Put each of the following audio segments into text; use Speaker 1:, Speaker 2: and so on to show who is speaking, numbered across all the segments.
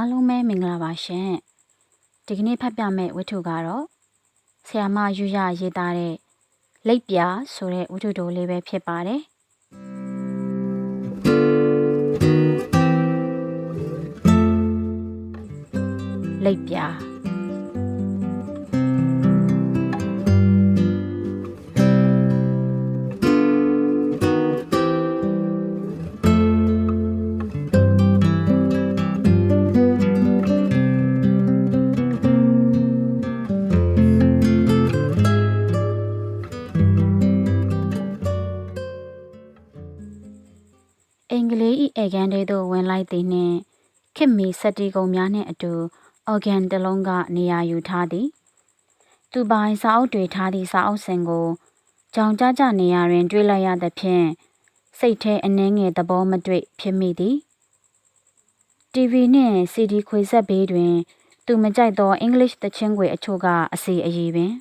Speaker 1: အားလုံးပဲမင်္ဂလာပါရှင်ဒီကနေ့ဖတ်ပြမယ့်ဝတ္ထုကတော့ဆ iam မယူရရေးသားတဲ့လိပ်ပြာဆိုတဲ့ဝတ္ထုတိုလေးပဲဖြစ်ပါတယ်လိပ်ပြာ အင်္ဂလိပ်ဤအေကန်တွေသို့ဝင်လိုက်သည်နှင့်ခစ်မီစက်တီကုံများနှင့်အတူအော်ဂန်တစ်လုံးကနေရာယူထားသည်သူပိုင်စာအုပ်တွေထားသည့်စာအုပ်စင်ကိုကြောင်ကြကြနေရာတွင် တွေ့လိုက်ရသဖြင့်စိတ်ထဲအနှဲငယ်သဘောမတွေ့ဖြစ်မိသည် TV နှင့် CD ခွေဆက်ဘေးတွင် သူမကြိုက်သော English သချင်းခွေအချို့ကအစီအည်ပင်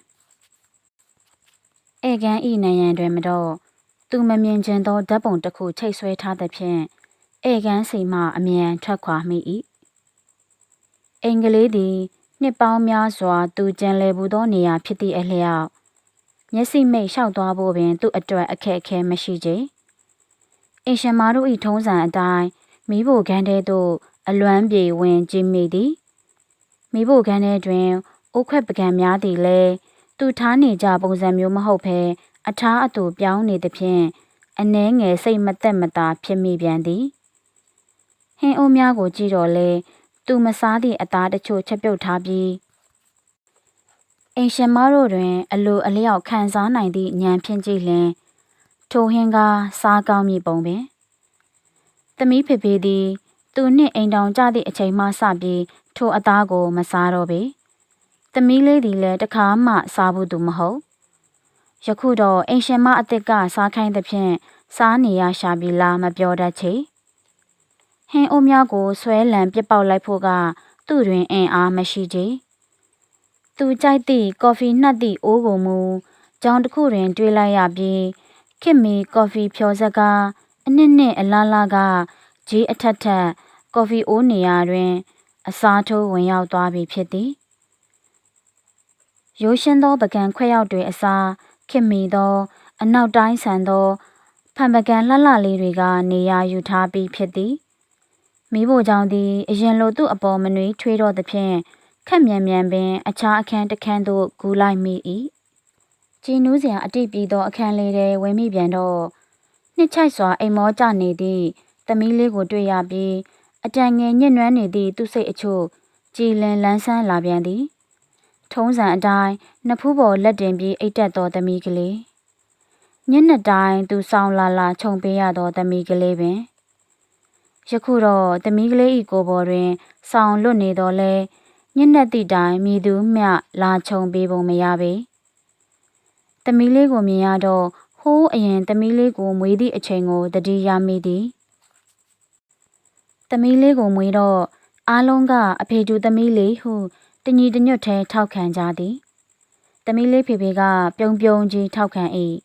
Speaker 1: ဧကန်ဤနယံတွင်မတော့ သူမမြင်ခြင်းသောဓာတ်ပုံတစ်ခုချိတ်ဆွဲထားသဖြင့်ဧကန်စီမှအမြန်ထွက်ခွာမိ၏အင်္ဂလိပ်သည်နှစ်ပေါင်းများစွာသူကြံလည်ဘူးသောနေရာဖြစ်သည့်အလျောက်မျက်စိမိတ်လျှောက်သွားဖို့ပင်သူ့အတွက်အခက်အခဲမရှိကြအင်ရှင်မာတို့၏ထုံးစံအတိုင်းမိဖို့ခန်းထဲသို့အလွမ်းပြေဝင်ကြည့်မိသည်မိဖို့ခန်းထဲတွင်အိုးခွက်ပကံများသည်လည်းသူထားနေကြပုံစံမျိုးမဟုတ်ဘဲ အထားအတူပြောင်းနေသဖြင့်အနှဲငယ်စိတ်မသက်မသာဖြစ်မိပြန်သည်ဟင်းအိုးများကိုကြည့်တော့လေသူမစားသည့်အသားတချို့ချက်ပြုတ်ထားပြီးအိမ်ရှင်မတို့တွင် အလိုအလျောက်ခံစားနိုင်သည့်ဉာဏ်ဖြင့်ကြည့်လျင်ထိုဟင်းကားစားကောင်းမည်ပုံပင်သမီးဖေဖေသည် သူနှင့်အိမ်တောင်ကြသည့်အချိန်မှစပြီးထိုအသားကို မစားတော့ပေသမီးလေးသည်လည်းတခါမှစားဘူးသူမဟုတ် ယခုတော့အိမ်ရှင်မအစ်စ်ကစားခိုင်းသဖြင့်စားနေရရှာပြီလားမပြောတတ်ချေဟင်းအိုးများကိုဆွဲလံပြစ်ပေါက်လိုက်ဖို့ကသူ့တွင်အင်အားမရှိချေသူကြိုက်သည့်ကော်ဖီနှက်သည့်အိုးကိုမူကြောင်တစ်ခုတွင် တွေးလိုက်ရပြီးခင်မီကော်ဖီဖြော်စက်ကအနစ်နှစ်အလားလားကဂျေးအထက်ထက်ကော်ဖီအိုးနေရာတွင် အစားထိုးဝင်ရောက်သွားပြီဖြစ်သည်ရိုးရှင်းသောပကံခွဲရောက်တွေအစား ခင်မီသော အနောက်တိုင်းဆန်သော ဖန်ပကံလှလှလေးတွေက နေရာယူထားပြီးဖြစ်သည်မိဖို့ကြောင့်သည် အရင်လို သူ့အပေါ်မနှွေးထွေးတော့သဖြင့်ခက်မြန်မြန်ပင် အခြားအခန်းတစ်ခန်းသို့ ကူးလိုက်မိ၏ကြည်နူးစရာအတိပြီးသော အခန်းလေးထဲ ဝင်မိပြန်တော့ နှစ်ချိုက်စွာ အိမ်မောကျနေသည့် သမီးလေးကို တွေ့ရပြီး အတန်ငယ်ညှဉ်းနှွမ်းနေသည့် သူ့စိတ်အချို့ ကြည်လင်လန်းဆန်းလာပြန်သည် ထုံးစံအတိုင်းနှစ်ဖူးပေါ်လက်တင်ပြီးအိတ်တက်သောသမီးကလေးညနေတိုင်းသူဆောင်လာလာခြုံပေးရသောသမီးကလေးပင်ယခုတော့သမီးကလေးဤကိုယ်ပေါ်တွင် ဆောင်လွတ်နေတော်လဲညနေသည့်တိုင်မိသူမျှလာခြုံပေးပုံမရပေသမီးလေးကိုမြင်ရတော့ဟိုးအရင်သမီးလေးကိုမွေးသည့်အချိန်ကိုတတိယမိသည်သမီးလေးကိုမွေးတော့အားလုံးကအဖေတူသမီးလေးဟု တညီတညွတ်ထဲထောက်ခံကြသည်သမီးလေးဖေဖေကပြုံပြုံကြီးထောက်ခံ၏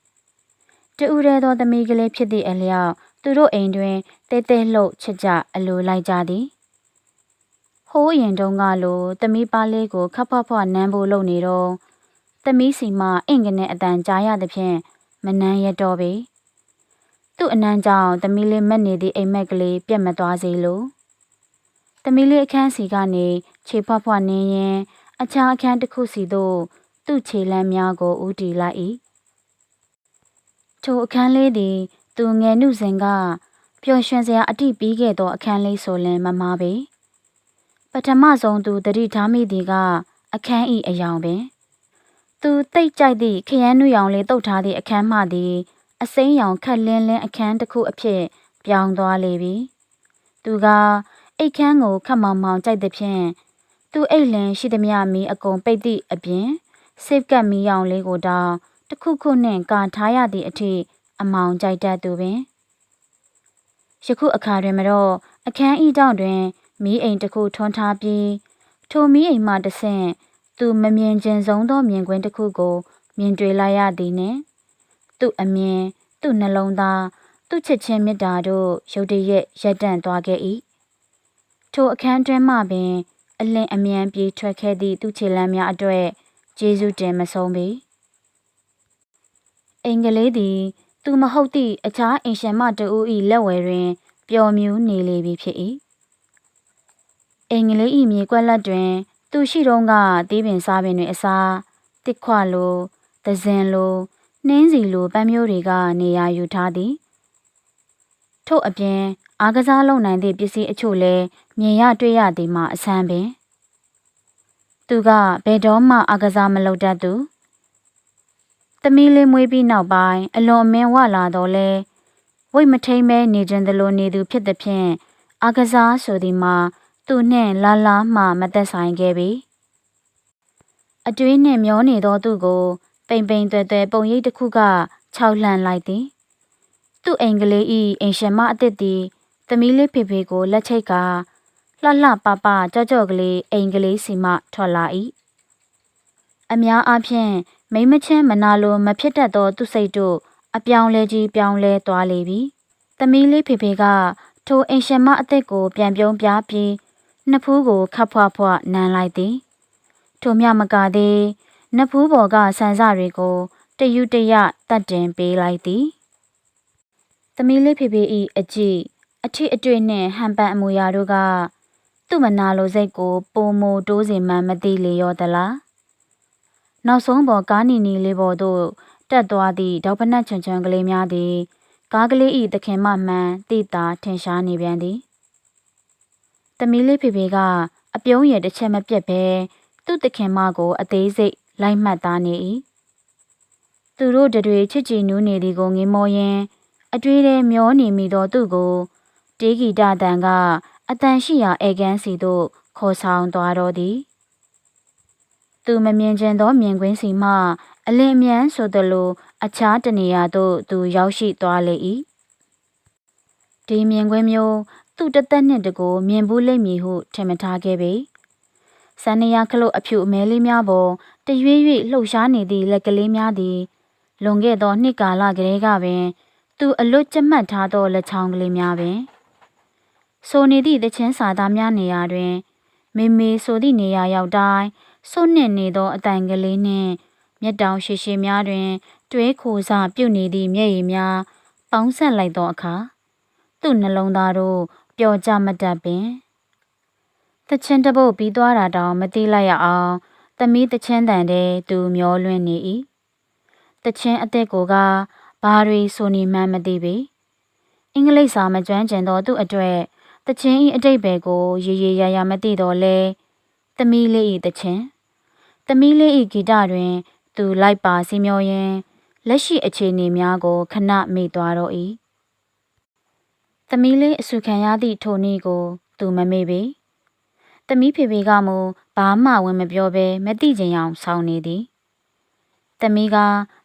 Speaker 1: တူဦးရဲသောသမီးကလေးဖြစ်သည့်အလျောက်သူတို့အိမ်တွင်တဲတဲလှုပ်ချစ်ကြအလိုလိုက်ကြသည်ဟိုးရင်တုန်းကလိုသမီးပါလေးကိုခပ်ဖွားဖွားနမ်းဖို့လုပ်နေတော့သမီးစီမအင်္ဂနဲ့အတန်ကြားရသဖြင့်မနှမ်းရတော့ပေသူ့အနမ်းကြောင့်သမီးလေးမက်နေသည့်အိမ်မက်ကလေးပြက်မသွားစေလို့ သမီးလေးအခန်းစီကနေခြေဖွားဖွားနင်းရင်အခြားအခန်းတစ်ခုစီသို့သူ့ခြေလမ်းများကိုဦးတည်လိုက်၏ထိုအခန်းလေးသည် သူငယ်နှုစဉ်ကပျော်ရွှင်စရာအတိပြီးခဲ့သောအခန်းလေးဆိုလင်မမာပေပထမဆုံးသူတတိထားမိသည်က အခန်းဤအယောင်ပင် သူတိတ်ကြိုက်သည့်ခရမ်းနုရောင်လေးတုတ်ထားသည့်အခန်းမှသည် အစိမ်းရောင်ခက်လင်းလင်းအခန်းတစ်ခုအဖြစ် ပြောင်းသွားလေပြီသူက အိတ်ခမ်းကိုခတ်မောင်မောင်ကြိုက်သည်ဖြင့်သူအိတ်လင်ရှိသည်မြမီအကုန်ပိတ်သည့်အပြင်စိတ်ကပ်မီရောင်လေးကိုတောင်တစ်ခုခုနှင့်ကာထားရသည့်အထိအမောင်ကြိုက်တတ်သူပင်ယခုအခါတွင်မတော့အခန်းဤတောင်တွင်မီးအိမ်တစ်ခုထွန်းထားပြီးထိုမီးအိမ်မှတဆင့်သူမမြင်ခြင်းဆုံးသောမြင်ကွင်းတစ်ခုကို မြင်တွေ့လိုက်ရသည်နှင့်သူ့အမြင်သူ့နှလုံးသားသူ့ချစ်ချင်းမေတ္တာတို့ရုတ်တရက်ရပ်တန့်သွားခဲ့၏ ထိုအခန်းတွင်းမှပင် အလင်းအမြန်ပြေးထွက်ခဲ့သည့်သူ့ခြေလမ်းများအတွက်ကျေးဇူးတင်မဆုံးပေအင်္ဂလိပ်သည် သူမဟုတ်သည့်အခြားအင်ရှင်မတူ၏လက်ဝဲတွင်ပျော်မြူးနေလေပြီဖြစ်၏အင်္ဂလိပ်၏မြေကွက်လက်တွင် သူရှိတုန်းကတီးပင်စားပင်တွေအစားတစ်ခွလိုသဇင်လိုနှင်းစီလိုပန်းမျိုးတွေကနေရာယူထားသည်ထို့အပြင် အားကစားလုပ်နိုင်သည့်ပစ္စည်းအချို့လည်းမြင်ရတွေ့ရသည်မှာအဆန်းပင်သူကဘယ်တော့မှအားကစားမလုပ်တတ်သူသမီးလေးမွေးပြီးနောက်ပိုင်းအလွန်အမင်းဝလာတော့လဲဝိတ်မထိန်မဲနေခြင်းသလိုနေသူဖြစ်သည်ဖြင့်အားကစားဆိုသည်မှာသူနှင့်လာလာမှမသက်ဆိုင်ခဲ့ပြီအတွင်းနှင့်မျောနေသောသူကိုပိန်ပိန်တွဲတွဲပုံရိပ်တစ်ခုကခြောက်လှန့်လိုက်သည်သူ့အိမ်ကလေးဤအိမ်ရှင်မအသစ်သည် သမီးလေးဖေဖေကိုလက်ချိတ်ကလှလှပပကြော့ကြော့ကလေးအိမ်ကလေးစီမှထွက်လာ၏အများအားဖြင့်မိမချင်းမနာလိုမဖြစ်တတ်သောသူစိတ်တို့အပြောင်းလဲကြီးပြောင်းလဲသွားလေပြီသမီးလေးဖေဖေကထိုအိမ်ရှင်မအသစ်ကိုပြန်ပြုံးပြပြီးနှစ်ဖူးကိုခပ်ဖွားဖွားနမ်းလိုက်သည်ထိုမြမကသည်နှစ်ဖူးပေါ်ကဆန်စတွေကိုတယူတရတတ်တင်ပေးလိုက်သည်သမီးလေးဖေဖေဤအကြည့် အထစ်အတွေ့နှင့်ဟန်ပန်အမူအရာတို့ကသူ့မနာလိုစိတ်ကိုပုံမိုတိုးစီမှန်းမသိလေရောသလားနောက်ဆုံးပေါ်ကားနီနီလေးပေါ်သို့တက်သွားသည့်ဒေါပနတ်ချွန်ချွန်ကလေးများသည်ကားကလေးဤသခင်မမှန်တိတာထင်ရှားနေပြန်သည်သမီးလေးဖေဖေကအပြုံးရတစ်ချက်မပြတ်ပဲသူ့သခင်မကို အသေးစိတ်လိုက်မှတ်သားနေ၏သူတို့တွေချစ်ကြည်နူးနေသည်ကိုငေးမောရင်းအတွေးထဲမျောနေမိသောသူကို တေးဂီတတန်ကအတန်ရှိရာအေကန်းစီသို့ခေါ်ဆောင်သွားတော်သည်သူမမြင်ကျင်သောမြင်ကွင်းစီမှအလင်းအမြန်ဆိုသလိုအခြားတနေရာသို့သူရောက်ရှိသွားလေ၏ဒီမြင်ကွင်းမျိုးသူ့တသက်နှင့်တကူမြင်ဘူးလိမ့်မည်ဟုထင်မထားခဲ့ပေစန္ဒယာခလုတ်အဖြူအမဲလေးများပေါ်တရွေ့ရွေ့လှုပ်ရှားနေသည့်လက်ကလေးများသည်လွန်ခဲ့သောနှစ်ကာလကလေးကပင် သူအလွတ်ကျမှတ်ထားသောလက်ချောင်းကလေးများပင် ဆိုနေသည့်တချင်းစာသားများနေရာတွင် မေမေဆိုသည့်နေရာရောက်တိုင်းစွန့်နှင့်နေသောအတိုင်ကလေးနှင့်မျက်တောင်ရှိရှိများတွင် တွဲခိုစားပြုတ်နေသည့်မျက်ရည်များပေါင်းဆက်လိုက်သောအခါသူ့နှလုံးသားတို့ပျော်ကြမတတ်ပင်တချင်းတပုတ်ပြီးသွားတာတောင်မသိလိုက်ရအောင်သမီးတချင်းတန်တဲ့သူမျောလွင့်နေ၏တချင်းအသက်ကိုကဘာတွေဆိုနေမှန်းမသိပေအင်္ဂလိပ်စာမကျွမ်းကျင်သောသူအတွေ့ တချင်းဤအတိတ်ပဲကိုရေရေရရမသိတော့လဲသမီးလေးဤတချင်းသမီးလေးဤဂီတတွင် သူလိုက်ပါစီမျောရင်းလက်ရှိအခြေအနေများကိုခဏမေ့သွားတော့၏သမီးလေးအဆူခံရသည့်ထိုနည်းကို သူမမေ့ပေသမီးဖေဖေကမူဘာမှဝင်မပြောဘဲမသိချင်အောင်ဆောင်းနေသည်သမီးက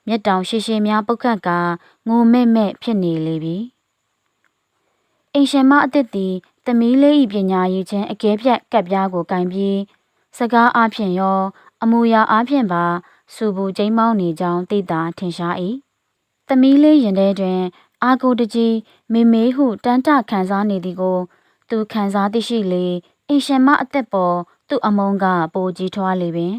Speaker 1: မျက်တောင်ရှိရှိများပုတ်ခတ်ကငိုမဲ့မဲ့ဖြစ်နေလေပြီအိမ်ရှင်မအစ်စ်သည် သမီးလေး၏ပညာရည်ချင်းအကဲဖြတ်ကပ်ပြားကိုကင်ပြီးစကားအားဖြင့်ရော အမူအရာအားဖြင့်ပါစူဘူးကျိမ်းမောင်းနေကြောင်းသိတာထင်ရှား၏သမီးလေးရင်ထဲတွင် အာကိုတကြီးမေမေဟုတန်းတခံစားနေသည်ကို သူခံစားသိရှိလေအင်ရှင်မအသက်ပေါ်သူ့အမုန်းကပိုကြီးထွားလေပင်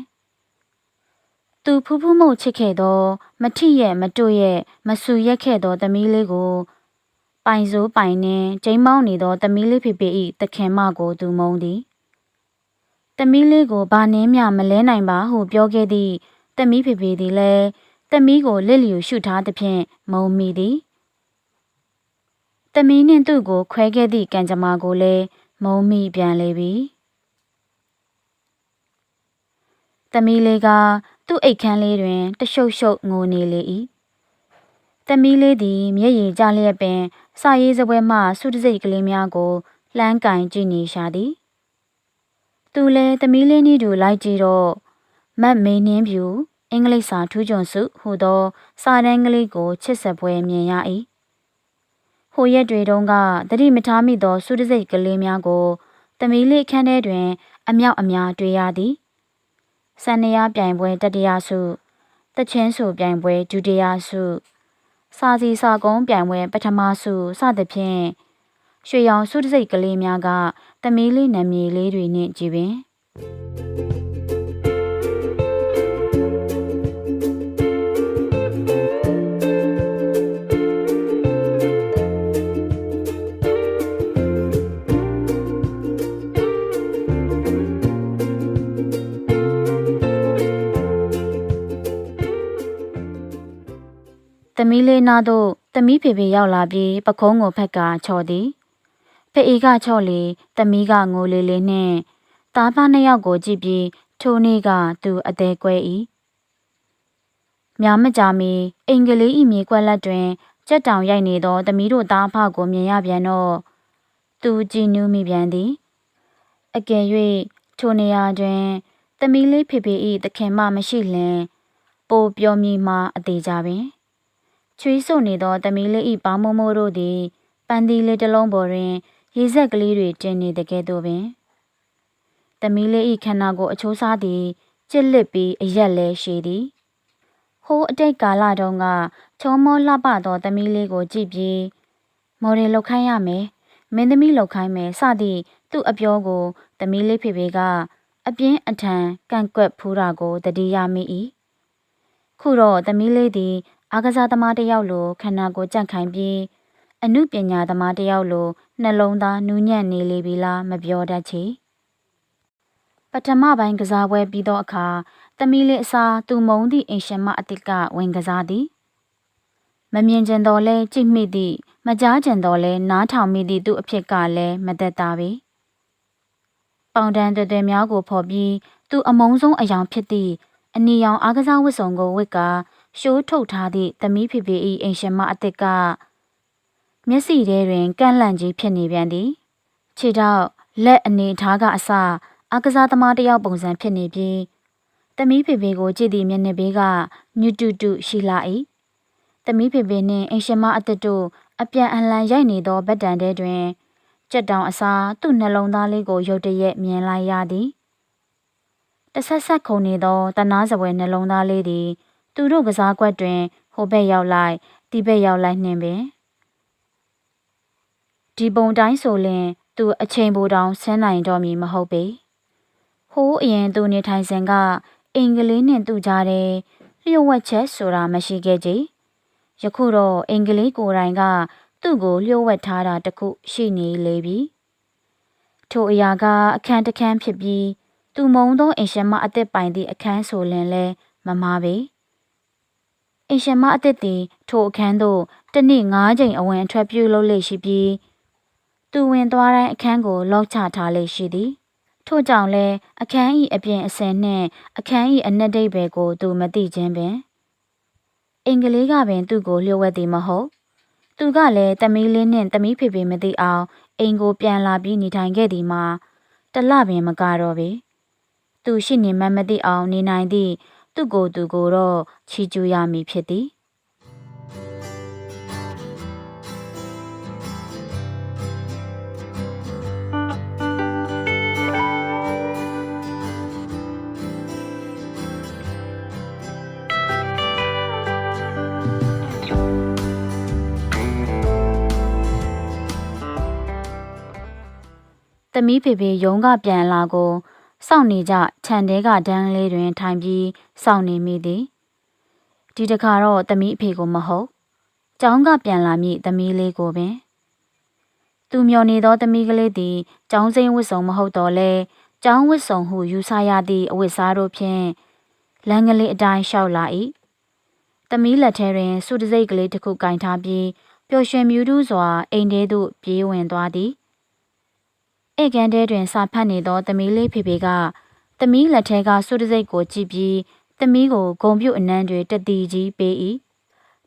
Speaker 1: သူဖူးဖူးမှုချစ်ခဲ့သော မထီရဲ့မတို့ရဲ့မဆူရက်ခဲ့သောသမီးလေးကို ပိုင်စိုးပိုင်နှင်းကျိမ်းမောင်းနေသောသမီးလေးဖေဖေ၏တခင်မကိုသူမုန်းသည်သမီးလေးကိုဘာနှင်းမြမလဲနိုင်ပါဟုပြောခဲ့သည့်သမီးဖေဖေသည်လည်းသမီးကိုလစ်လျူရှုထားသဖြင့်မုံမိသည်သမီးနှင့်သူ့ကိုခွဲခဲ့သည့်ကံကြမ္မာကိုလည်းမုံမိပြန်လေပြီသမီးလေးကသူ့အိတ်ခမ်းလေးတွင်တရှုပ်ရှုပ်ငိုနေလေ၏သမီးလေးသည်မျက်ရည်ကျလျက်ပင် စာရေးစပွဲမှစုတစိတ်ကလေးများကိုလှမ်းကင်ကြည့်နေရှာသည်သူလည်းသမီးလေးနည်းတူလိုက်ကြည့်တော့မတ်မေနှင်းပြူအင်္ဂလိပ်စာထူးချွန်စုဟူသောစာတန်းကလေးကိုချစ်ဆက်ပွဲမြင်ရ၏ဟိုရက်တွေတုန်းကတတိမထားမိသောစုတစိတ်ကလေးများကိုသမီးလေးအခန်းထဲတွင် အမြောက်အများတွေ့ရသည်စန္ဒယာပြိုင်ပွဲတတိယဆုတချင်းဆိုပြိုင်ပွဲဒုတိယဆု စာစီစာကုန်းပြိုင်ပွဲပထမဆုစသဖြင့်ရွှေရောင်စုတစိတ်ကလေးများကသမီးလေးနာမည်လေးတွေနဲ့ကြည်ပင် သမီးလေးနာတို့သမီးဖေဖေရောက်လာပြီးပခုံးကိုဖက်ကချော်သည်ဖေအေကချော့လေသမီးကငိုလေလေနဲ့သားဖားနှစ်ယောက်ကိုကြည့်ပြီးထိုနေ့ကသူအသေးကွဲ၏များမကြာမီအင်္ဂလိပ်ဤမြေကွက်လက်တွင်ကြက်တောင်ရိုက်နေသောသမီးတို့သားဖကိုမြင်ရပြန်တော့သူကြည်နူးမိပြန်သည်အကယ်၍ထိုနေရာတွင်သမီးလေးဖေဖေ၏သခင်မမရှိလျင်ပိုပြောမိမှအသေးကြပင် ချွေးဆို့နေသောသမီးလေး၏ပေါင်းမိုးမိုးတို့သည်ပန်းသီးလေးတစ်လုံးပေါ်တွင်ရေစက်ကလေးတွေတင်နေတကဲ့သို့ပင်သမီးလေး၏ခန္ဓာကိုယ်အချိုးစားသည်ကျစ်လစ်ပြီးအရက်လဲရှိသည်ဟိုးအတိတ်ကာလတုန်းကချောမောလှပသောသမီးလေးကိုကြည့်ပြီးမော်ဒယ်လောက်ခိုင်းရမယ်မင်းသမီးလောက်ခိုင်းမယ်စသည့်သူ့အပြောကိုသမီးလေးဖေဖေကအပြင်းအထန်ကန့်ကွက်ဖူးတာကိုတတိယမိ၏ခုတော့သမီးလေးသည် အားကစားသမားတစ်ယောက်လိုခန္ဓာကိုယ်ကြန့်ခိုင်ပြီးအမှုပညာသမားတစ်ယောက်လိုနှလုံးသားနူးညံ့နေလေပြီလားမပြောတတ်ချေပထမပိုင်းကစားပွဲပြီးသောအခါသမီးလေးအစားသူမုံသည့်အင်ရှင်မအတိတ်ကဝင်ကစားသည်မမြင်ကျင်တော်လဲကြည့်မိသည့်မကြားကျင်တော်လဲနားထောင်မိသည့်သူ့အဖြစ်ကလည်းမသက်သာပေပေါင်တန်းတွေ့တွေ့များကိုဖော်ပြီးသူအမုံဆုံးအယောင်ဖြစ်သည့်အနီရောင်အားကစားဝတ်စုံကိုဝတ်ကာ ရှိုးထုတ်ထားသည့်သမီးဖေဖေ၏အိမ်ရှင်မအသစ်ကမျက်စိထဲတွင်ကန့်လန့်ကြီးဖြစ်နေပြန်သည်ခြေထောက်လက်အနေထားကအစအကစားသမားတယောက်ပုံစံဖြစ်နေပြီးသမီးဖေဖေကိုကြည့်သည့်မျက်နှာဘေးကညွတူတူရှိလာ၏သမီးဖေဖေနှင့်အိမ်ရှင်မအသစ်တို့အပြန်အလှန်ရိုက်နေသောဗတ်တန်တဲတွင်ကြက်တောင်အစားသူ့နှလုံးသားလေးကိုရုတ်တရက်မြင်လိုက်ရသည်တဆက်ဆက်ခုန်နေသောတနာစပွဲနှလုံးသားလေးသည် သူတို့ကစားကွက်တွင်ဟိုဘက်ရောက်လိုက်ဒီဘက်ရောက်လိုက်နှင်ပင်ဒီပုံတိုင်းဆိုလင်သူအချိန်ပိုတောင်ဆင်းနိုင်တော့မည်မဟုတ်ပေဟိုးအရင်သူနေထိုင်စဉ်ကအင်္ဂလိပ်နှင့်သူကြားတဲ့လျှို့ဝှက်ချက်ဆိုတာမရှိခဲ့ကြယခုတော့အင်္ဂလိပ်ကိုယ်တိုင်က သူ့ကိုလျှို့ဝှက်ထားတာတခုရှိနေလေပြီထိုအရာက အခန်းတစ်ခန်းဖြစ်ပြီး သူမုံသောအင်ရှင်မအသက်ပိုင်သည့်အခန်းဆိုလင်လဲမမားပေ အင်ရှင်မအသစ်သည်ထိုအခန်းသို့တနေ့၅ချိန်အဝင်အထွက်ပြုလုပ်လေရှိပြီးသူဝင်သွားတိုင်းအခန်းကိုလော့ချထားလေရှိသည်ထို့ကြောင့်လဲအခန်း၏အပြင်အစင်နှင့်အခန်း၏အနက်ဒိတ်ဘယ်ကိုသူမသိခြင်းပင်အင်္ဂလိပ်ကပင်သူ့ကိုလျှို့ဝှက်သည်မဟုတ်သူကလည်းသမီးလေးနှင့်သမီးဖေဖေမသိအောင်အိမ်ကိုပြန်လာပြီးနေထိုင်ခဲ့သည်မှာတလပင်မကတော့ပေသူရှိနေမှမသိအောင်နေနိုင်သည့် သူ့ကိုယ်သူကိုတော့ချီကျူးရမည်ဖြစ်သည်သမီးဖေဖေရုံးကပြန်လာကိုစောင့်နေကြခြံတဲကဒန်းလေးတွင်ထိုင်ပြီး စောင့်နေမိသည်ဒီတခါတော့သမီးအဖေကိုမဟုတ်ကျောင်းကပြန်လာမည့်သမီးလေးကိုပင်သူမျောနေသောသမီးကလေးသည်ကျောင်းစိမ်းဝတ်စုံမဟုတ်တော့လဲကျောင်းဝတ်စုံဟုယူဆရသည့်အဝတ်စားတို့ဖြင့်လမ်းကလေးအတိုင်းလျှောက်လာ၏သမီးလက်ထဲတွင်စုတစိတ်ကလေးတစ်ခုကင်ထားပြီးပျော်ရွှင်မြူးတူးစွာအိမ်ထဲသို့ပြေးဝင်သွားသည်ဧကန်တဲတွင်စာဖတ်နေသောသမီးလေးဖေဖေကသမီးလက်ထဲကစုတစိတ်ကိုကြည့်ပြီး သမီးကိုဂုံပြုတ်အနံတွေတတိကြီးပေး၏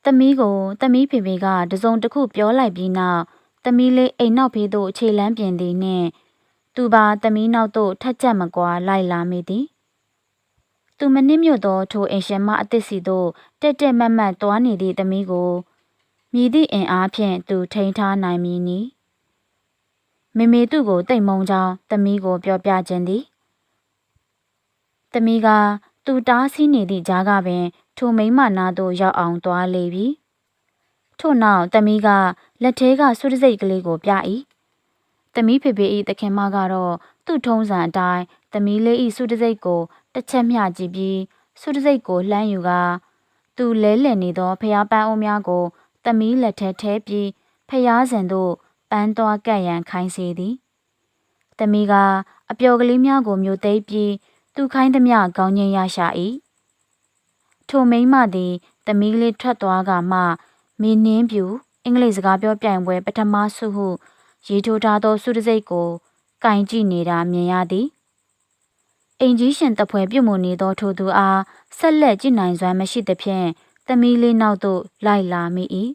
Speaker 1: သမီးကိုသမီးဖေဖေကတစုံတစ်ခုပြောလိုက်ပြီးနောက်သမီးလေးအိမ်နောက်ဖေးသို့ခြေလမ်းပြင်သည်နှင့်သူပါသမီးနောက်သို့ထက်ချက်မကွာလိုက်လာမိသည်သူမနစ်မြို့သောထိုအိမ်ရှင်မအသစ်စီသို့တက်တက်မတ်မတ်သွားနေသည့်သမီးကိုမြည်သည့်အင်အားဖြင့်သူထိန်းထားနိုင်မည်နီမေမေသူ့ကိုတိတ်မုံကြောင်းသမီးကိုပြောပြခြင်းသည်သမီးက သူတားဆီးနေသည့်ကြားကပင် ထိုမိမနာသို့ရောက်အောင်သွားလေပြီထို့နောက်သမီးကလက်ထဲကဆွတစိတ်ကလေးကိုပြ၏သမီးဖေဖေဤတခင်မကတော့သူ့ထုံးစံအတိုင်းသမီးလေးဤစုတစိတ်ကိုတစ်ချက်မျှကြည့်ပြီးစုတစိတ်ကိုလှမ်းယူကသူလဲလှယ်နေသောဖျားပန်းအိုးများကိုသမီးလက်ထဲထဲပြီးဖျားစဉ်သို့ပန်းသွားကပ်ရန်ခိုင်းစေသည်။သမီးကအပျော်ကလေးများကိုမျိုးသိပ်ပြီး သူခိုင်းသမျှကောင်းခြင်းရရှာ၏။ထိုမိန်းမသည်သမီးလေးထွက်သွားကမှမင်းနှင်းပြူအင်္ဂလိပ်စကားပြောပြိုင်ပွဲပထမဆုဟု ရေးထိုးထားသောစုတစိတ်ကိုကင်ကြည့်နေတာမြင်ရသည်။အင်ကြီးရှင်တပွဲပြုတ်မှုနေသောထိုသူအားဆက်လက်ကြည့်နိုင်စွမ်းမရှိသဖြင့်သမီးလေးနောက်သို့လိုက်လာမိ၏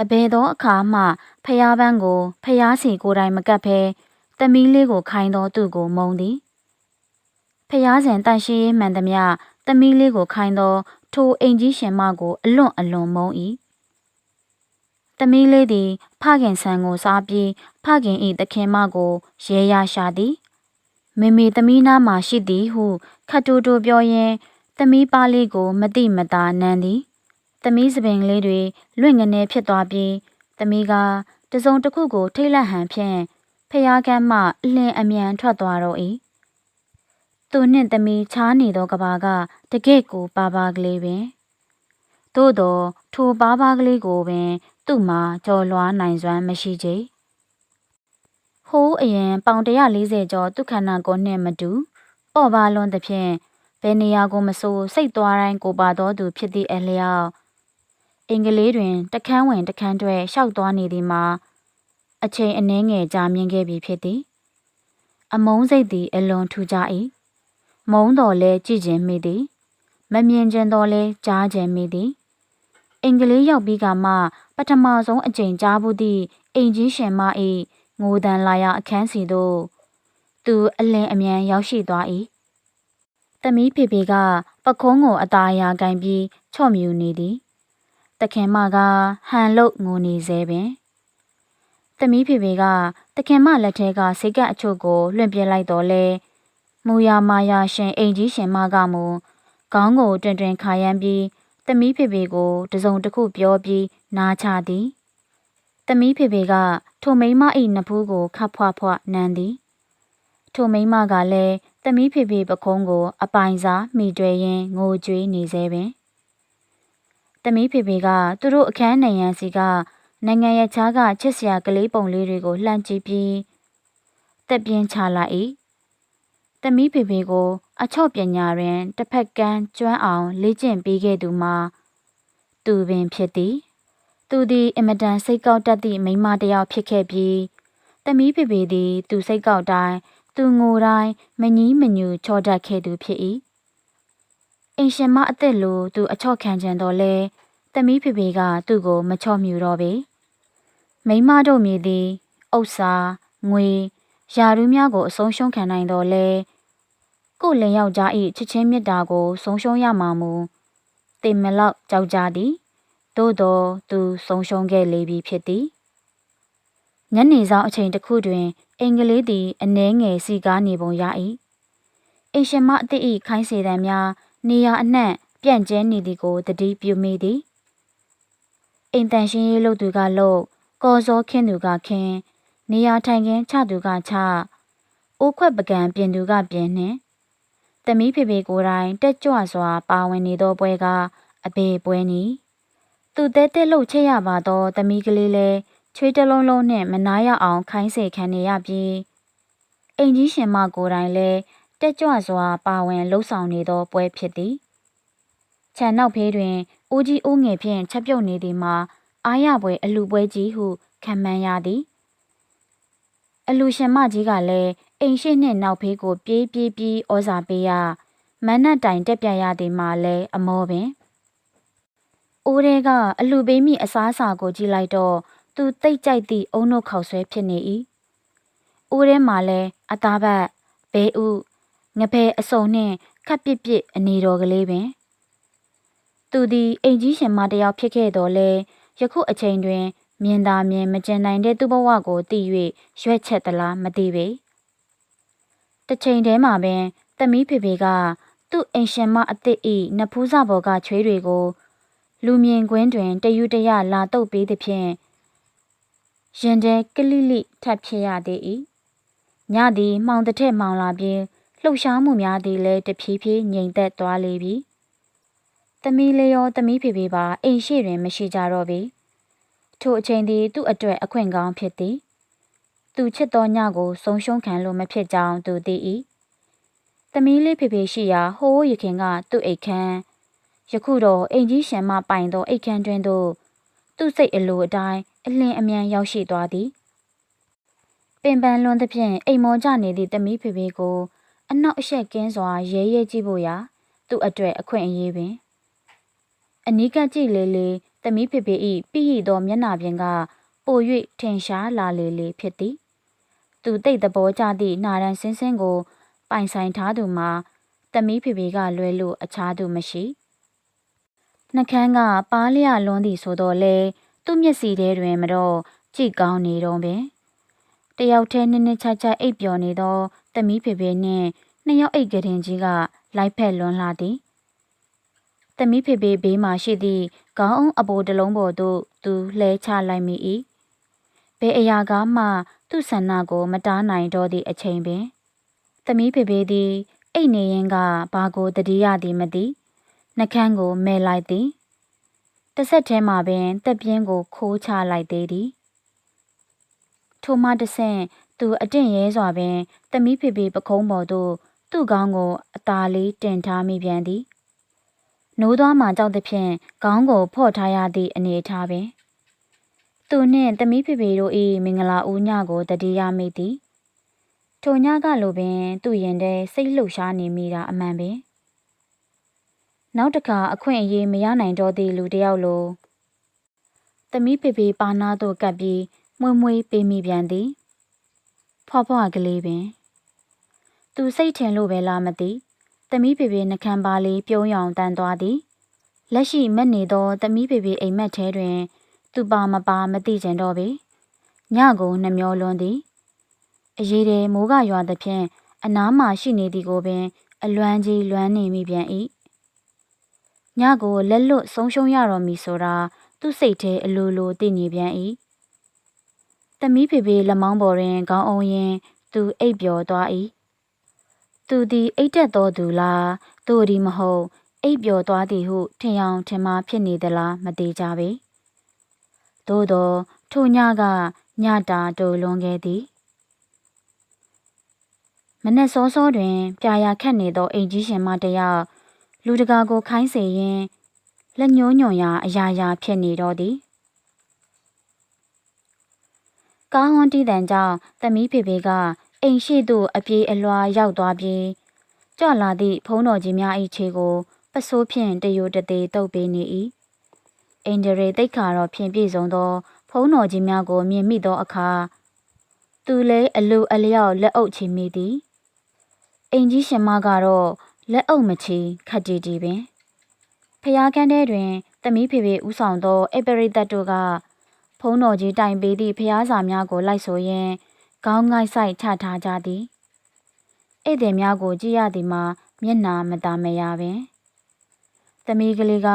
Speaker 1: အဘယ်သောအခါမှဖျားပန်းကိုဖျားစီကိုယ်တိုင်မကပ်ဘဲသမီးလေးကိုခိုင်းသောသူကိုမုံသည်ဖျားစဉ်တန်ရှင်းရေးမှန်သမျှသမီးလေးကိုခိုင်းသောထိုအိမ်ကြီးရှင်မကိုအလွန်အလွန်မုံ၏သမီးလေးသည်ဖခင်ဆန်ကိုစားပြီးဖခင်၏တခင်မကိုရဲရရှာသည်မေမေသမီးနားမှာရှိသည်ဟုခတ်တူတူပြောရင်းသမီးပါလေးကိုမတိမတာနမ်းသည် သမီးစပင်လေးတွေလွင့်ငနေဖြစ်သွားပြီးသမီးကတစုံတစ်ခုကို ထိတ်လန့်ဟန်ဖြင့်ဖျားကမ်းမှအလင်းအမြန်ထွက်သွားတော့၏သူနှင့်သမီးချားနေသောကဘာကတကယ့်ကိုပါပါကလေးပင်သို့သောထိုပါပါကလေးကိုပင် သူ့မှာကြော်လွှားနိုင်စွမ်းမရှိကြဟိုးအရင်ပေါင်140ကျော်သူခန္ဓာကိုယ်နှင့်မတူပေါ့ပါလွန်သဖြင့်ဘယ်နေရာကိုမဆိုစိတ်သွားတိုင်းကိုပါတော်သူဖြစ်သည့်အလျောက် အင်္ဂလိပ်တွင်တခန်းဝင်တခန်းတွဲရှောက်သွားနေသည်မှာအချိန်အနည်းငယ်ကြာမြင့်ခဲ့ပြီဖြစ်သည်အမုန်းစိတ်သည်အလွန်ထူကြ၏မုန်းတော်လဲကြည့်ခြင်းမိသည်မမြင်ခြင်းတော်လဲကြားခြင်းမိသည်အင်္ဂလိပ်ရောက်ပြီးကမှပထမဆုံးအကြိမ်ကြားဘူးသည့်အိမ်ကြီးရှင်မ၏ငိုတန်လာရအခန်းစီသို့သူအလင်းအမြန်ရောက်ရှိသွား၏သမီးဖေဖေကပခုံးကိုအသားအရာကင်ပြီးချော့မြူနေသည် တခင်မကဟန်လုတ်ငိုနေစေပင်သမီးဖေဖေကတခင်မလက်ထဲကစိတ်ကအချို့ကိုလွှင့်ပြလိုက်တော့လဲမူယာမာယာရှင်အိမ်ကြီးရှင်မကမူခေါင်းကိုတွင်တွင်ခါရမ်းပြီးသမီးဖေဖေကိုတစုံတစ်ခုပြောပြီးနားချသည်သမီးဖေဖေကထိုမိမ၏နဖူးကိုခတ်ဖွားဖွားနမ်းသည်ထိုမိမကလည်းသမီးဖေဖေပခုံးကို အပိုင်စားမိတွဲရင်းငိုကြွေးနေစေပင် သမီးဖေဖေကသူတို့အခန်းနံရံစီကနိုင်ငံရဲ့ချားကချစ်စရာကလေးပုံလေးတွေကိုလှမ်းကြည့်ပြီးတက်ပြင်းချလိုက်၏သမီးဖေဖေကို အချော့ပညာတွင်တစ်ဖက်ကန်းကျွမ်းအောင် လေ့ကျင့်ပေးခဲ့သူမှာသူပင်ဖြစ်သည် သူသည်အမတန်စိတ်ကောက်တတ်သည့်မိန်းမတစ်ယောက်ဖြစ်ခဲ့ပြီးသမီးဖေဖေသည် သူစိတ်ကောက်တိုင်းသူငိုတိုင်းမငီးမညူချော့တတ်ခဲ့သူဖြစ်၏ အိမ်ရှင်မအသက်လိုသူအချော့ခံကြံတော်လဲသမီးဖေဖေကသူ့ကိုမချော့မြူတော့ပေမိမတို့မြည်သည်ဥစ္စာငွေယာရူးများကိုအဆုံးရှုံးခံနိုင်တော်လဲကိုလင်ယောက်ျား၏ချစ်ချင်းမြတ်တာကိုဆုံးရှုံးရမှာမူတင်မလောက်ကြောက်ကြသည်သို့တော်သူဆုံးရှုံးခဲ့လေပြီဖြစ်သည်ညနေဆောင်အချိန်တစ်ခုတွင်အင်္ဂလိပ်သည်အနှဲငယ်စီကားနေပုံရ၏အိရှင်မအသည့်၏ခိုင်းစေတံများ နေရာအနှံ့ပြန့်ကျဲနေသည်ကိုတတိပြုမိသည်အိမ်တန်ရှင်းရေးလုပ်သူကလုပ်ကော်စောခင်းသူကခင်းနေရာထိုင်ခင်းချသူကချအိုးခွက်ပကံပြင်သူကပြင်နှင့်တမီးဖေဖေကိုယ်တိုင်တက်ကြွစွာ ပါဝင်နေသောပွဲကအဘေပွဲနီသူတဲတဲလှုပ်ချက်ရပါသောတမီးကလေးလဲချွေးတလုံးလုံးနှင့်မနာရအောင်ခိုင်းစေခံနေရပြီးအိမ်ကြီးရှင်မကိုယ်တိုင်လဲ တက်ကြွစွာပါဝင်လှုပ်ဆောင်နေသောပွဲဖြစ်သည်ခြံနောက်ဖေးတွင်အိုးကြီးအိုးငယ်ဖြင့်ချက်ပြုတ်နေသည်မှာအားရပွဲအလူပွဲကြီးဟုခံမှန်းရသည်အလူရှင်မကြီးကလည်းအိမ်ရှိနှင့်နောက်ဖေးကိုပြေးပြေးပြီးဩဇာပေးရမန်းနဲ့တိုင်တက်ပြရသည်မှာလဲအမောပင်အိုးတဲကအလူပေးမိအစားအစာကိုကြည့်လိုက်တော့သူတိတ်ကြိုက်သည့်အုံနှုတ်ခေါက်ဆွဲဖြစ်နေ၏အိုးထဲမှာလဲအသားဘတ်ဘဲဥ ငငဖဲအစုံနှင့်ခပ်ပစ်ပစ်အနေတော်ကလေးပင် သူသည်အိမ်ကြီးရှင်မတစ်ယောက်ဖြစ်ခဲ့တော်လဲယခုအချိန်တွင် မြင်သာမြင်မကျင်နိုင်တဲ့သူ့ဘဝကိုသိ၍ရွက်ချက်သလားမသိပေတစ်ချိန်တည်းမှာပင်သမီးဖေဖေကသူ့အိမ်ရှင်မအစ်စ်ဤနဖူးစာပေါ်ကချွေးတွေကိုလူမြင်ကွင်းတွင်တယူတရလာတုပ်ပေးသည်ဖြင့်ရင်ထဲကလိလိထပ်ဖြစ်ရသေး၏ညသည်မှောင်တစ်ထက်မှောင်လာပြီး လှုပ်ရှားမှုများသည်လည်းတဖြည်းဖြည်းငြိမ်သက်သွားလေပြီသမီးလေးရောသမီးဖေဖေပါအိမ်ရှိတွင်မရှိကြတော့ပြီထိုအချိန်သည်သူ့အတွက်အခွင့်ကောင်းဖြစ်သည်သူချစ်သောညကိုဆုံးရှုံးခံလို့မဖြစ်ကြောင်းသူသိ၏သမီးလေးဖေဖေရှိရာဟိုးရခင်ကသူ့အိတ်ခမ်းယခုတော့အိမ်ကြီးရှင်မပိုင်သောအိတ်ခမ်းတွင်သို့သူ့စိတ်အလိုအတိုင်းအလင်းအမြန်ရောက်ရှိသွားသည်ပင်ပန်းလွန်သဖြင့်အိမ်မောကြနေသည့်သမီးဖေဖေကို အနောက်အရှက်ကင်းစွာရဲရဲကြည့်ဖို့ရာသူ့အတွက်အခွင့်အရေးပင်အနီးကပ်ကြည့်လေလေသမီးဖေဖေ၏ပြည့်ရသောမျက်နှာပြင်ကပို၍ထင်ရှားလာလေလေဖြစ်သည်သူတိတ်သဘောကျသည့်နာရန်စင်းစင်းကို ပိုင်ဆိုင်ထားသူမှာသမီးဖေဖေကလွဲလို့အခြားသူမရှိနှကန်းကပါးလျလွန်းသည်ဆိုတော့လေသူ့မျက်စီထဲတွင်မတော့ကြည့်ကောင်းနေတော့ပင်တယောက်တည်းနစ်နစ်ချာချာအိပ်ပျော်နေသော သမီးဖေဖေနှင့်နှစ်ယောက်အိတ်ကရင်ကြီးကလိုက်ဖက်လွန်လာသည်သမီးဖေဖေဘေးမှရှိသည့်ခေါင်းအုံးအပိုးတစ်လုံးပေါ်သို့သူလှဲချလိုက်မိ၏ဘယ်အရာကမှသူ့ဆန္ဒကိုမတားနိုင်တော့သည့်အချိန်ပင်သမီးဖေဖေသည်အိတ်နေရင်ကဘာကိုတတိယသည်မသိနှကန်းကိုမဲလိုက်သည်တစ်ဆက်တည်းမှာပင်တက်ပြင်းကိုခိုးချလိုက်သေးသည်ထိုမှတဆင့် သူအတင့်ရဲစွာပင်သမီးဖေဖေပခုံးပေါ်သို့သူ့ခေါင်းကိုအသာလေးတင်ထားမိပြန်သည်နိုးသွားမှကြောက်သည်ဖြင့်ခေါင်းကိုဖော့ထားရသည့်အနေအထားပင်သူနှင့်သမီးဖေဖေတို့၏မင်္ဂလာဦးညကိုတတိယမိသည်ထိုညကလိုပင် သူ့ရင်ထဲစိတ်လှုပ်ရှားနေမိတာအမှန်ပင်နောက်တစ်ခါအခွင့်အရေးမရနိုင်တော့သည့်လူတစ်ယောက်လိုသမီးဖေဖေပါနာသို့ကပ်ပြီးမွေ့မွေ့ပေးမိပြန်သည် ဖွားဖွားကလေးပင် သူစိတ်ထင်လို့ပဲလားမသိသမီးဖေဖေနှကမ်းပါလေးပြုံးရောင်တန်သွားသည်လက်ရှိမက်နေသောသမီးဖေဖေအိမ်မက်ထဲတွင် သူပါမပါမသိကြတော့ပေညကိုနှမျောလွန်းသည်အရေးတဲ့မိုးကရွာသဖြင့်အနားမှရှိနေသည်ကိုပင် အလွမ်းကြီးလွမ်းနေမိပြန်၏ညကိုလက်လွတ်ဆုံးရှုံးရတော်မူဆိုတာသူ့စိတ်ထဲအလိုလိုသိနေပြန်၏ သမီးဖေဖေလက်မောင်းပေါ်တွင်ခေါင်းအုံရင် သူအိပ်ပျော်သွား၏သူသည်အိတ်တက်တော်သူလားသူဒီမဟုတ်အိပ်ပျော်သွားသည်ဟုထင်အောင်ထင်မှားဖြစ်နေသလားမသေးကြပေသို့သောထိုညကညတာတိုလွန်ခဲ့သည်မနက်စောစောတွင်ပြာရာခတ်နေသောအိမ်ကြီးရှင်မတယောက်လူတကာကိုခိုင်းစေရင်းလက်ညှိုးညွန်ရာအရာရာဖြစ်နေတော့သည် ကားဟွန်းတီးတန်ကြောင့်သမီးဖေဖေကအိမ်ရှိသို့အပြေးအလွှာရောက်သွားပြီးကြွလာသည့်ဖုံးတော်ကြီးများ၏ခြေကိုပစိုးဖြင့်တယိုတသေးတုပ်ပေးနေ၏အင်ဒရီတိတ်ခါတော့ဖြင့်ပြည့်စုံသော ဖုံးတော်ကြီးများကိုမြင်မိသောအခါသူလည်းအလူအလျောက်လက်အုပ်ချမိသည်အိမ်ကြီးရှင်မကတော့လက်အုပ်မချီခက်တီတီပင်ဖျားကန်းထဲတွင်သမီးဖေဖေဥဆောင်သောအပရိသတ်တို့က ဖုံးတော်ကြီးတိုင်ပေးသည့်ဖျားစာများကိုလိုက်ဆိုရင်းခေါင်းငိုက်ဆိုင်ထထားကြသည်ဧည့်သည်များကိုကြည့်ရသည်မှာမျက်နာမသာမရပင်သမီးကလေးက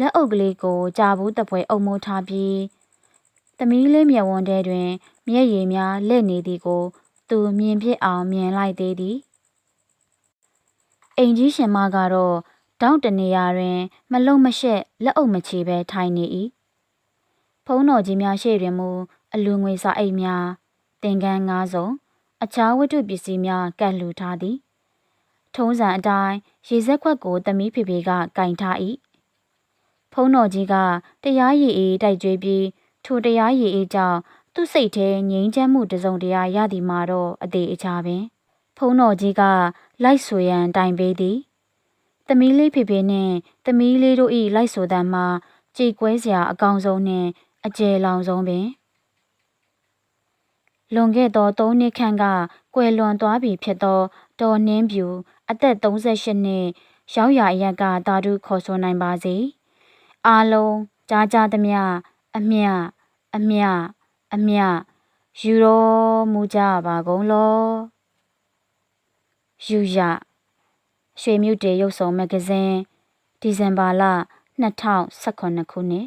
Speaker 1: လက်အုပ်ကလေးကိုကြာဘူးတပွဲအုံမိုးထားပြီးသမီးလေးမျက်ဝန်းထဲတွင် မျက်ရည်များလက်နေသည်ကို သူမြင်ဖြစ်အောင်မြင်လိုက်သေးသည်အိမ်ကြီးရှင်မကတော့တောင်းတနေရာတွင် မလုံမရှက်လက်အုပ်မချေပဲထိုင်နေ၏ ဖုံးတော်ကြီးများရှေ့တွင်မူအလူငွေစာအိတ်များသင်္ကန်းငါးစုံအခြားဝတ္ထုပစ္စည်းများကတ်လှူထားသည် ထုံးစံအတိုင်းရေစက်ခွက်ကိုတမီးဖေဖေကကင်ထား၏ဖုံးတော်ကြီးကတရားရည်အေးတိုက်ကြွေးပြီးထိုတရားရည်အေးကြောင့်သူ့စိတ်ထဲငြိမ်းချမ်းမှုတစုံတရာရသည်မှာတော့အသေးအချာပင်ဖုံးတော်ကြီးကလိုက်ဆိုရန်တိုင်ပေးသည်သမီးလေးဖေဖေနှင့်သမီးလေးတို့၏လိုက်ဆိုတမ်းမှာကြေကွဲစရာအကောင်ဆုံးနှင့် အကျယ်လောင်ဆုံးပင်လွန်ခဲ့သော၃နှစ်ခန့်ကကွယ်လွန်သွားပြီဖြစ်သောဒေါ်နှင်းပြူအသက်38နှစ်ရောက်ရအရက်ကတာဓုခေါ်ဆိုနိုင်ပါစေအားလုံးကြားကြသမျှအမျှအမျှအမျှယူတော်မူကြပါကုန်လောယူရရွှေမြူတေရုပ်ဆောင်မဂ္ဂဇင်းဒီဇင်ဘာလ2018ခုနှစ်